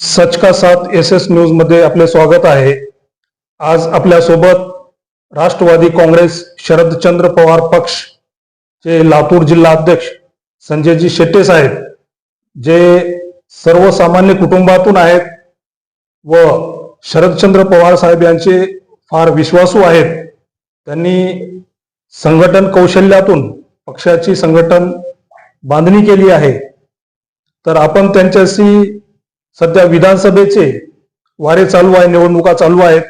सच का साथ S S न्यूजमध्ये आपले स्वागत आहे. आज आपल्यासोबत राष्ट्रवादी काँग्रेस शरदचंद्र पवार पक्ष चे लातूर जिल्हा अध्यक्ष संजयजी शेट्टे साहेब जे सर्वसामान्य कुटुंबातून आहेत व शरदचंद्र पवार साहेब यांचे फार विश्वासू आहेत. त्यांनी संघटन कौशल्यातून पक्षाची संघटन बांधणी केली आहे. तर आपण त्यांच्याशी सध्या विधानसभेचे वारे चालू आहे निवडणुका चालू आहेत.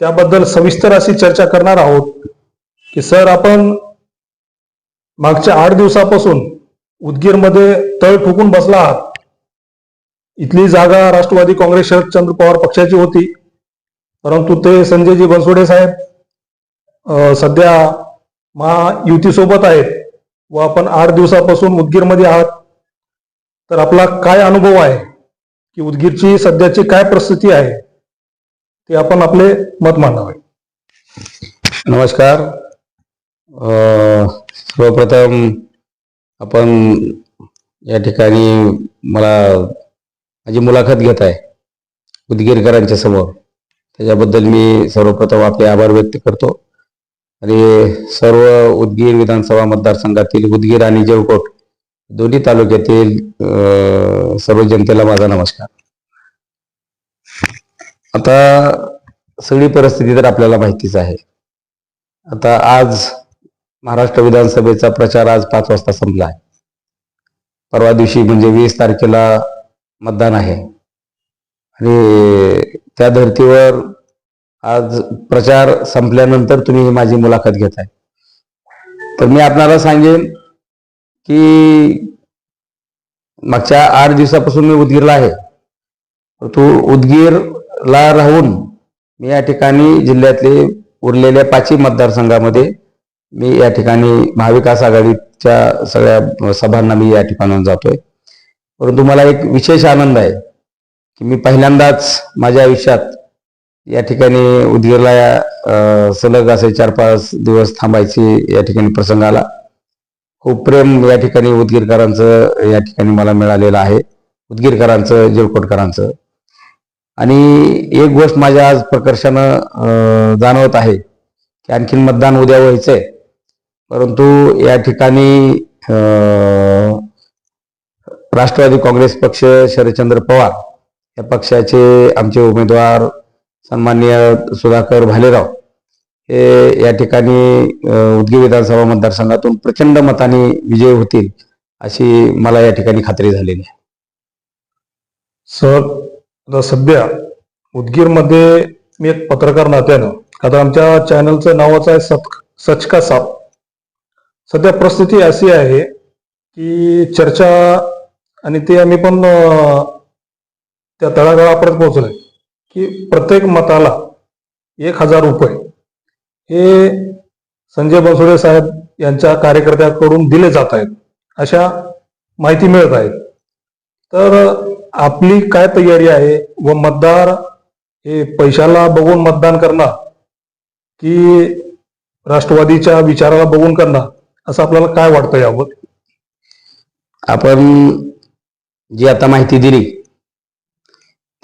त्याबद्दल सविस्तर अशी चर्चा करणार आहोत की सर आपण मागच्या आठ दिवसापासून उदगीरमध्ये तळ ठोकून बसला आहात. इथली जागा राष्ट्रवादी काँग्रेस शरदचंद्र पवार पक्षाची होती. परंतु ते संजयजी बनसोडे साहेब सध्या महायुतीसोबत आहेत व आपण आठ दिवसापासून उदगीरमध्ये आहात. तर आपला काय अनुभव आहे? की उदगीरची सध्याची काय परिस्थिती आहे ते आपण आपले मत मांडावे. नमस्कार. सर्वप्रथम आपण या ठिकाणी मला माझी मुलाखत घेत आहे उदगीरकरांच्या समोर. त्याच्याबद्दल मी सर्वप्रथम आपले आभार व्यक्त करतो. आणि सर्व उदगीर विधानसभा मतदारसंघातील उदगीर आणि जळकोट दोन्ही तालुक्यातील सर्व जनतेला माझा नमस्कार. आता सगळी परिस्थिती तर आपल्याला माहितीच आहे. आता आज महाराष्ट्र विधानसभेचा प्रचार आज पाच वाजता संपला आहे. परवा दिवशी म्हणजे वीस तारखेला मतदान आहे. आणि त्या धर्तीवर आज प्रचार संपल्यानंतर तुम्ही ही माझी मुलाखत घेताय. तर मी आपणाला सांगेन की मागच्या आठ दिवसापासून मी उदगीरला आहे. तू उदगीरला राहून मी या ठिकाणी जिल्ह्यातले उरलेल्या पाचही मतदारसंघामध्ये मी या ठिकाणी महाविकास आघाडीच्या सगळ्या सभांना मी या ठिकाणाहून जातोय. परंतु मला एक विशेष आनंद आहे की मी पहिल्यांदाच माझ्या आयुष्यात या ठिकाणी उदगीरला सलग असे चार पाच दिवस थांबायची या ठिकाणी प्रसंग आला. खूप प्रेम या ठिकाणी उदगीरकरांचं या ठिकाणी मला मिळालेलं आहे. उदगीरकरांचं जळकोटकरांचं आणि एक गोष्ट माझ्या आज प्रकर्षानं जाणवत आहे की आणखीन मतदान उद्या व्हायचंय. परंतु या ठिकाणी राष्ट्रवादी काँग्रेस पक्ष शरदचंद्र पवार या पक्षाचे आमचे उमेदवार सन्माननीय सुधाकर भालेराव या ठिकाणी उदगी विधानसभा मतदारसंघातून प्रचंड मताने विजय होतील अशी मला या ठिकाणी खात्री झालेली आहे. सर आता सध्या उदगीरमध्ये मी एक पत्रकार नात्यानं आता आमच्या चॅनलचं नावाचं आहे सत सच का साथ सध्या परिस्थिती अशी आहे की चर्चा आणि ते आम्ही पण त्या तळागाळापर्यंत पोहोचलोय की प्रत्येक मताला एक हजार रुपये हे संजय बनसोडे साहेब यांच्या कार्यकर्त्याकडून दिले जात आहेत अशा माहिती मिळत आहेत. तर आपली काय तयारी आहे व मतदार हे पैशाला बघून मतदान करणार की राष्ट्रवादीच्या विचाराला बघून करणार असं आपल्याला काय वाटतं यावर? आपण जी आता माहिती दिली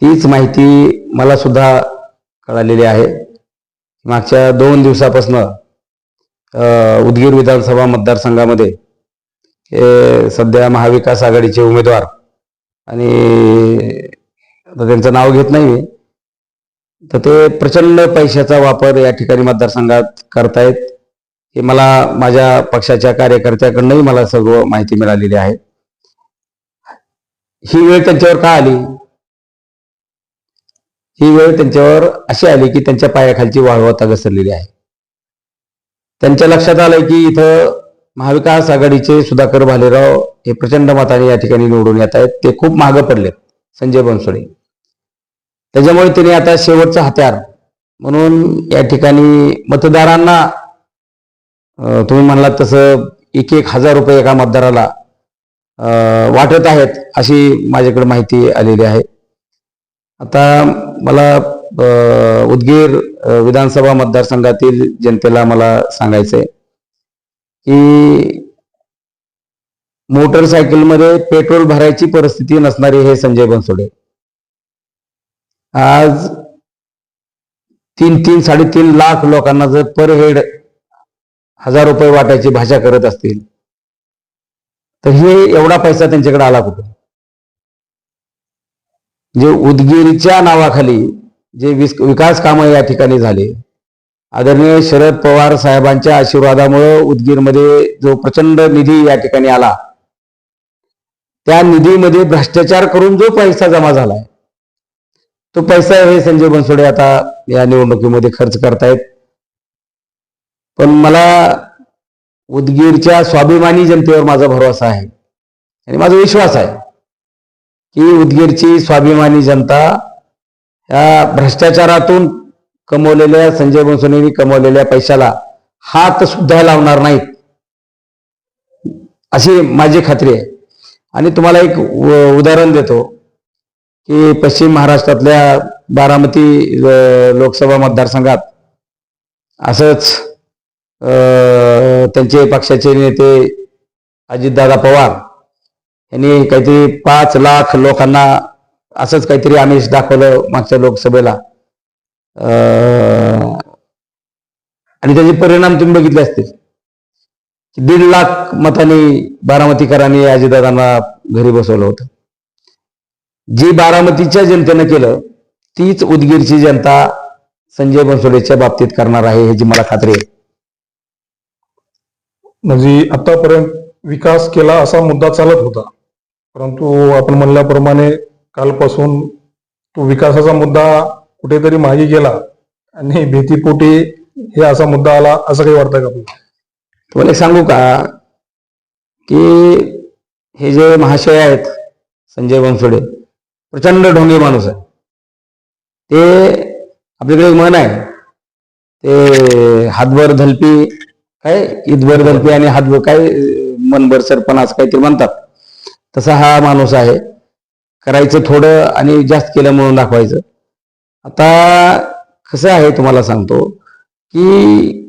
तीच माहिती मला सुद्धा कळालेली आहे. मागच्या दोन दिवसापासनं उदगीर विधानसभा मतदारसंघामध्ये हे सध्या महाविकास आघाडीचे उमेदवार आणि त्यांचं नाव घेत नाही तर ते प्रचंड पैशाचा वापर या ठिकाणी मतदारसंघात करतायत. हे मला माझ्या पक्षाच्या कार्यकर्त्याकडनंही मला सर्व माहिती मिळालेली आहे. ही वेळ त्यांच्यावर का आली? ही वेळ त्यांच्यावर अशी आली की त्यांच्या पायाखालची वाळवता घसरलेली आहे. त्यांच्या लक्षात आलंय की इथं महाविकास आघाडीचे सुधाकर भालेराव हे प्रचंड मताने या ठिकाणी निवडून येत आहेत. ते खूप मागं पडलेत संजय बनसोडे. त्याच्यामुळे त्यांनी आता शेवटचं हत्यार म्हणून या ठिकाणी मतदारांना तुम्ही म्हणलात तसं एक एक हजार रुपये एका मतदाराला वाटत आहेत अशी माझ्याकडे माहिती आलेली आहे. आता मला उदगीर विधानसभा मतदारसंघातील जनतेला मला सांगायचंय की मोटरसायकलमध्ये पेट्रोल भरायची परिस्थिती नसणारे हे संजय बनसोडे. आज तीन तीन साडेतीन लाख लोकांना जर पर हेड हजार रुपये वाटायची भाषा करत असतील तर हे एवढा पैसा त्यांच्याकडे आला कुठून? जे उदगीरच्या नावाखाली जे विस- विकास कामं या ठिकाणी झाले. आदरणीय शरद पवार साहेबांच्या आशीर्वादामुळे उदगीरमध्ये जो प्रचंड निधी या ठिकाणी आला त्या निधीमध्ये भ्रष्टाचार करून जो पैसा जमा झालाय तो पैसा हे संजय बनसोडे आता या निवडणुकीमध्ये खर्च करतायत. पण मला उदगीरच्या स्वाभिमानी जनतेवर माझा भरोसा आहे आणि माझा विश्वास आहे. की उदगीरची स्वाभिमानी जनता या भ्रष्टाचारातून कमवलेल्या संजय बनसोडेंनी कमवलेल्या पैशाला हात सुद्धा लावणार नाहीत. अशी माझी खात्री आहे. आणि तुम्हाला एक उदाहरण देतो की पश्चिम महाराष्ट्रातल्या बारामती लोकसभा मतदारसंघात असंच त्यांचे पक्षाचे नेते अजितदादा पवार यांनी काहीतरी पाच लाख लोकांना असंच काहीतरी आमिष दाखवलं मागच्या लोकसभेला. आणि त्याचे परिणाम तुम्ही बघितले असतील. दीड लाख मतांनी बारामतीकरांनी अजितदादांना घरी बसवलं होतं. जी बारामतीच्या जनतेनं केलं तीच उदगीरची जनता संजय बनसोडेच्या बाबतीत करणार आहे ह्याची मला खात्री आहे. म्हणजे आतापर्यंत विकास केला असा मुद्दा चालत होता. परंतु आपण म्हणल्याप्रमाणे कालपासून तो विकासाचा मुद्दा कुठेतरी मागे गेला आणि भीतीपोटी हे असा मुद्दा आला असं काही वाटतं का आपल्याला तुम्हाला एक सांगू का? की हे जे महाशय आहेत संजय बनसोडे प्रचंड ढोंगे माणूस आहे ते आपल्याकडे एक म्हण आहे. ते हातभर धलपी काय? ईदभर धलपी आणि हातभर काय? मनभर सरपण असं काहीतरी म्हणतात. तसा हा माणूस आहे. करायचं थोडं आणि जास्त केलं म्हणून दाखवायचं. आता कसं आहे तुम्हाला सांगतो की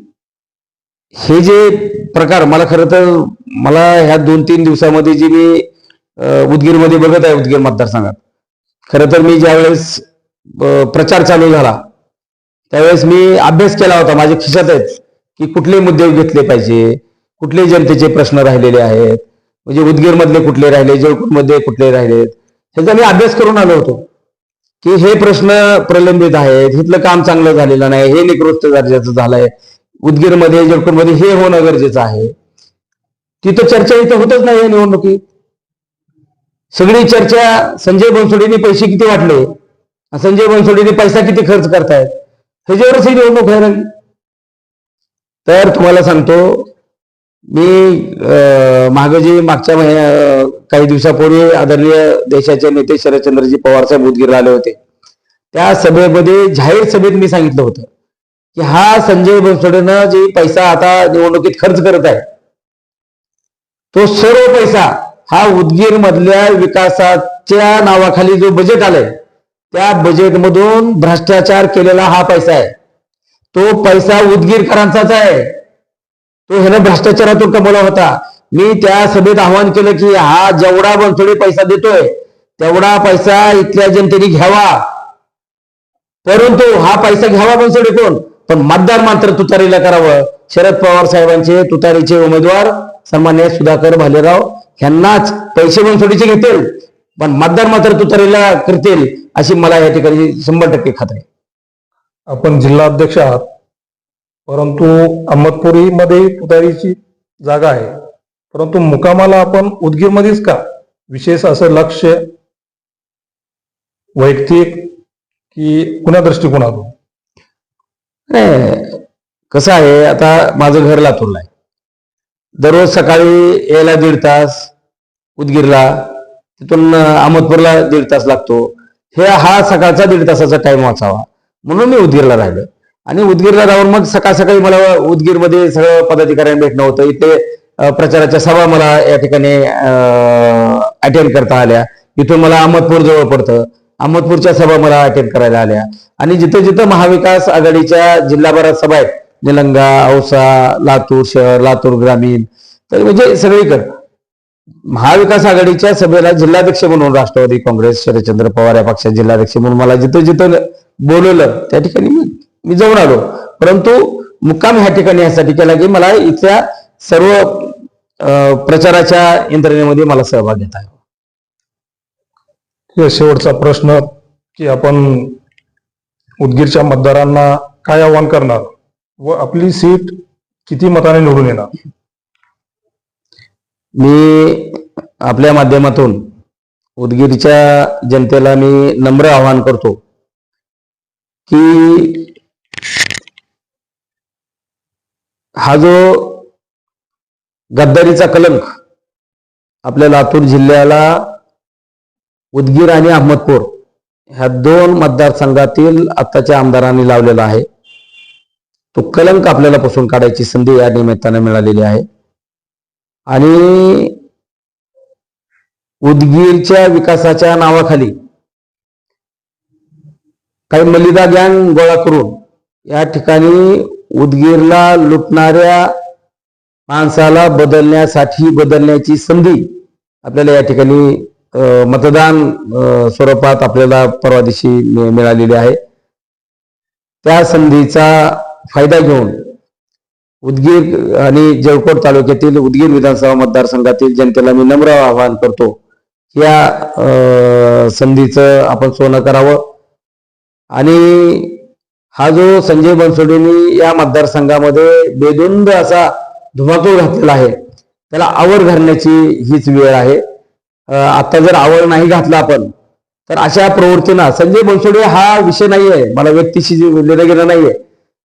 हे जे प्रकार मला खरं तर मला ह्या दोन तीन दिवसामध्ये जी मी उदगीरमध्ये बघत आहे उदगीर मतदारसंघात. खरं तर मी ज्यावेळेस प्रचार चालू झाला त्यावेळेस मी अभ्यास केला होता माझ्या खिशात आहेत की कुठले मुद्दे घेतले पाहिजे कुठले जनतेचे प्रश्न राहिलेले आहेत म्हणजे उदगीरमधले कुठले राहिले जळकूटमध्ये कुठले राहिलेत ह्याचा मी अभ्यास करून आलो होतो. की हे प्रश्न प्रलंबित आहेत इथलं काम चांगलं झालेलं नाही हे निकृष्ट दर्जाचं झालंय उदगीरमध्ये जळकोटमध्ये हे होणं गरजेचं आहे. तिथं चर्चा इथं होतच नाही या निवडणुकीत. सगळी चर्चा संजय बनसोडेंनी पैसे किती वाटले? संजय बनसोडेंनी पैसा किती खर्च करतायत? ह्याच्यावरच ही निवडणूक व्हायला तर तुम्हाला सांगतो मी मागं जे मागच्या महिन्या काही दिवसापूर्वी आदरणीय देशाचे नेते शरदचंद्रजी पवार साहेब उदगीरला आले होते. त्या सभेमध्ये जाहीर सभेत मी सांगितलं होतं की हा संजय बनसोडेनं जे पैसा आता निवडणुकीत खर्च करत आहे तो सर्व पैसा हा उदगीर मधल्या विकासाच्या नावाखाली जो बजेट आलाय त्या बजेटमधून भ्रष्टाचार केलेला हा पैसा आहे. तो पैसा उदगीरकरांचाच आहे. तो ह्यानं भ्रष्टाचारातून कमवला होता. मी त्या सभेत आवाहन केलं की हा जेवढा बनसोडे पैसा देतोय तेवढा पैसा इथल्या जनतेने घ्यावा. परंतु हा पैसा घ्यावा बनसोडे कोण? पण मतदार मात्र तुतारीला करावं. शरद पवार साहेबांचे तुतारीचे उमेदवार सन्मान्य सुधाकर भालेराव यांनाच पैसे बनसोडीचे घेतील पण मतदार मात्र तुतारीला करतील अशी मला या ठिकाणी शंभर टक्के खात्री आहे. आपण जिल्हा अध्यक्ष आहात. परंतु अहमदपुरीमध्ये तुतारीची जागा आहे. परंतु मुकामाला आपण उदगीरमध्येच का? विशेष असं लक्ष वैयक्तिक की कुणा दृष्टिकोनातून? नाही, कसं आहे आता माझं घर लातूरला आहे. दररोज सकाळी यायला दीड तास उदगीरला तिथून अहमदपूरला दीड तास लागतो. हे हा सकाळचा दीड तासाचा टाइम वाचावा. म्हणून मी उदगीरला राहिलो. आणि उदगीरला जाऊन मग सकाळ सकाळी मला उदगीरमध्ये सगळं पदाधिकाऱ्यांना भेटणं होतं. इथे प्रचाराच्या सभा मला या ठिकाणी अटेंड करता आल्या. इथून मला अहमदपूर जवळ पडतं. अहमदपूरच्या सभा मला अटेंड करायला आल्या. आणि जिथं जिथं महाविकास आघाडीच्या जिल्हाभरात सभा आहेत निलंगा औसा लातूर शहर लातूर ग्रामीण तर म्हणजे सगळीकडं. महाविकास आघाडीच्या सभेला जिल्हाध्यक्ष म्हणून राष्ट्रवादी काँग्रेस शरदचंद्र पवार या पक्षाचे जिल्हाध्यक्ष म्हणून मला जिथं जिथं बोलवलं त्या ठिकाणी मी मी जाऊन आलो परंतु मुक्काम ह्या ठिकाणी यासाठी केला की मला इथल्या सर्व प्रचाराच्या यंत्रणेमध्ये मला सहभाग घेता यावा. हे शेवटचा प्रश्न की आपण उदगीरच्या मतदारांना काय आव्हान करणार व आपली सीट किती मताने निवडून येणार मी आपल्या माध्यमातून उदगीरच्या जनतेला मी नम्र आवाहन करतो की हा जो गद्दारीचा कलंक आपल्या लातूर जिल्ह्याला उदगीर आणि अहमदपूर ह्या दोन मतदारसंघातील आत्ताच्या आमदारांनी लावलेला आहे. तो कलंक आपल्याला पुसून काढायची संधी या निमित्तानं मिळालेली आहे. आणि उदगीरच्या विकासाच्या नावाखाली काही मलिदा गँग गोळा करून या ठिकाणी उदगीरला लुटणाऱ्या माणसाला बदलण्यासाठी बदलण्याची संधी आपल्याला या ठिकाणी मतदान स्वरूपात आपल्याला परवा दिवशी मिळालेली आहे. त्या संधीचा फायदा घेऊन उदगीर आणि जळकोट तालुक्यातील उदगीर विधानसभा मतदारसंघातील जनतेला मी नम्र आवाहन करतो या संधीचं आपण सोनं करावं. आणि हा जो संजय बनसोडेंनी या मतदारसंघामध्ये बेदुंद असा धुमाकूळ घातलेला आहे त्याला आवर घालण्याची हीच वेळ आहे. आता जर आवर नाही घातला आपण तर अशा प्रवृत्तीना संजय बनसोडे हा विषय नाहीये मला व्यक्तीशी जी लिहिलं गेलं नाहीये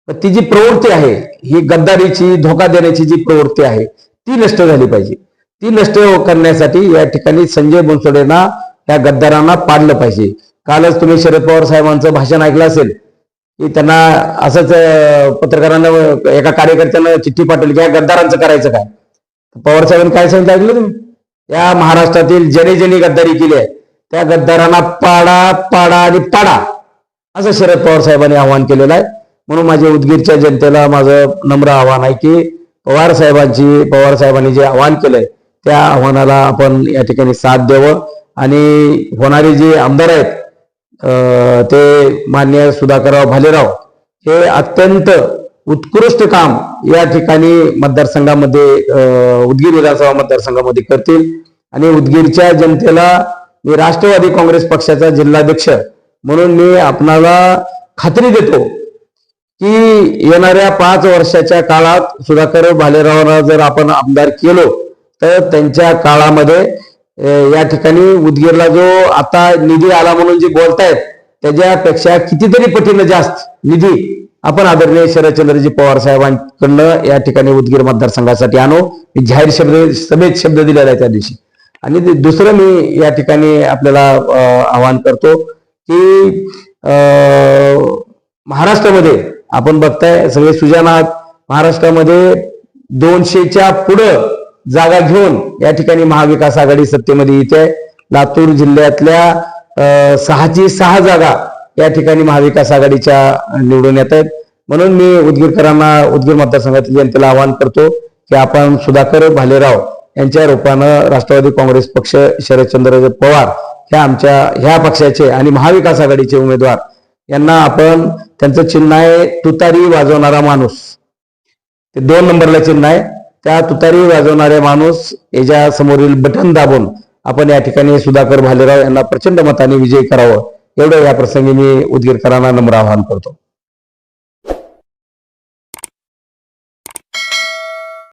पण ती जी प्रवृत्ती आहे ही गद्दारीची धोका देण्याची जी प्रवृत्ती आहे ती नष्ट झाली पाहिजे. ती नष्ट करण्यासाठी या ठिकाणी संजय बनसोडेंना या गद्दारांना पाडलं पाहिजे. कालच तुम्ही शरद पवार साहेबांचं भाषण ऐकलं असेल की त्यांना असंच पत्रकारांना एका कार्यकर्त्यानं चिठ्ठी पाठवली की या गद्दारांचं करायचं काय? पवार साहेबांनी काय सांगितलं ऐकलं तुम्ही? या महाराष्ट्रातील ज्याने ज्याने गद्दारी केली आहे त्या गद्दारांना पाडा पाडा आणि पाडा. असं शरद पवार साहेबांनी आवाहन केलेलं आहे. म्हणून माझ्या उदगीरच्या जनतेला माझं नम्र आव्हान आहे की पवार साहेबांची पवार साहेबांनी जे आवाहन केलंय त्या आव्हानाला आपण या ठिकाणी साथ द्यावं. आणि होणारे जे आमदार आहेत ते मान्य सुधाकरराव भालेराव हे अत्यंत उत्कृष्ट काम या ठिकाणी मतदारसंघामध्ये उदगीर विधानसभा मतदारसंघामध्ये करतील. आणि उदगीरच्या जनतेला मी राष्ट्रवादी काँग्रेस पक्षाचा जिल्हाध्यक्ष म्हणून मी आपणाला खात्री देतो की येणाऱ्या पाच वर्षाच्या काळात सुधाकर भालेरावांना जर आपण आमदार केलो तर त्यांच्या काळामध्ये या ठिकाणी उदगीरला जो आता निधी आला म्हणून जे बोलतायत त्याच्यापेक्षा कितीतरी पटीनं जास्त निधी आपण आदरणीय शरदचंद्रजी पवार साहेबांकडनं या ठिकाणी उदगीर मतदारसंघासाठी आणू. मी जाहीर शब्द सभेत शब्द दिलेला आहे त्या दिवशी. आणि ते दुसरं मी या ठिकाणी आपल्याला आवाहन करतो की महाराष्ट्रामध्ये आपण बघताय सगळे सुजान आहात महाराष्ट्रामध्ये दोनशेच्या पुढं जागा घेऊन या ठिकाणी महाविकास आघाडी सत्तेमध्ये येते लातूर जिल्ह्यातल्या सहाची सहा जागा या ठिकाणी महाविकास आघाडीच्या निवडून येत आहेत. म्हणून मी उदगीरकरांना उदगीर मतदारसंघातील जनतेला आवाहन करतो की आपण सुधाकर भालेराव यांच्या रूपानं राष्ट्रवादी काँग्रेस पक्ष शरदचंद्र पवार ह्या आमच्या ह्या पक्षाचे आणि महाविकास आघाडीचे उमेदवार यांना आपण त्यांचं चिन्ह आहे तुतारी वाजवणारा माणूस. ते दोन नंबरला चिन्ह आहे. त्या तुतारी वाजवणाऱ्या माणूस याच्या समोरील बटन दाबून आपण या ठिकाणी सुधाकर भालेराव यांना प्रचंड मताने विजयी करावं. एवढं या प्रसंगी मी उदगीरकरांना नम्र आवाहन करतो.